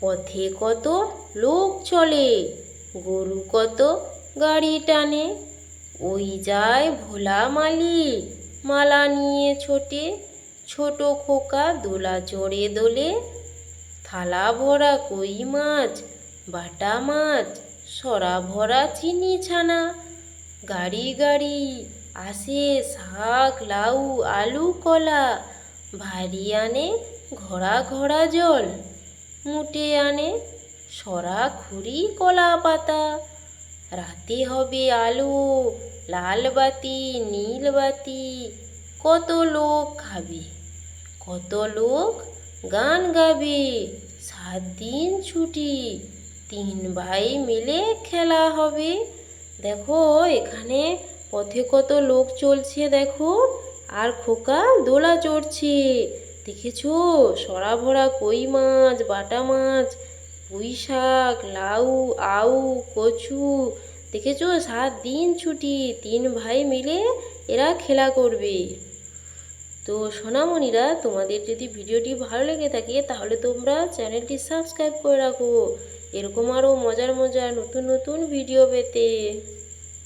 পথে কত লোক চলে, গরু কত গাড়ি টানে। ওই যায় ভোলা মালি মালা নিয়ে ছোটে, ছোট খোকা দোলা চড়ে দোলে। থালা ভরা কই মাছ, বাটা মাছ, সরা ভরা চিনি ছানা। গাড়ি গাড়ি আসে শাক, লাউ, আলু, কলা, ভারী আনে ঘোড়া ঘোড়া জল। মুটে আনে সরা খুরি কলা পাতা। রাতে হবে আলো, লাল বাতি, নীল বাতি। কত লোক খাবে, কত লোক গান গাবে। সাত দিন ছুটি, তিন ভাই মিলে খেলা হবে। দেখো, এখানে পথে কত লোক চলছে, দেখো। আর খোকা দোলা চড়ছে। দেখেছ? সরা ভরা কই মাছ, বাটা মাছ? পুঁই শাক লাউ, আউ, কচু। দেখেছ? সাত দিন ছুটি, তিন ভাই মিলে এরা খেলা করবে। তো সোনামণিরা, তোমাদের যদি ভিডিওটি ভালো লেগে থাকে, তাহলে তোমরা চ্যানেলটি সাবস্ক্রাইব করে রাখো। এরকম আরও মজার মজার নতুন নতুন ভিডিও পেতে।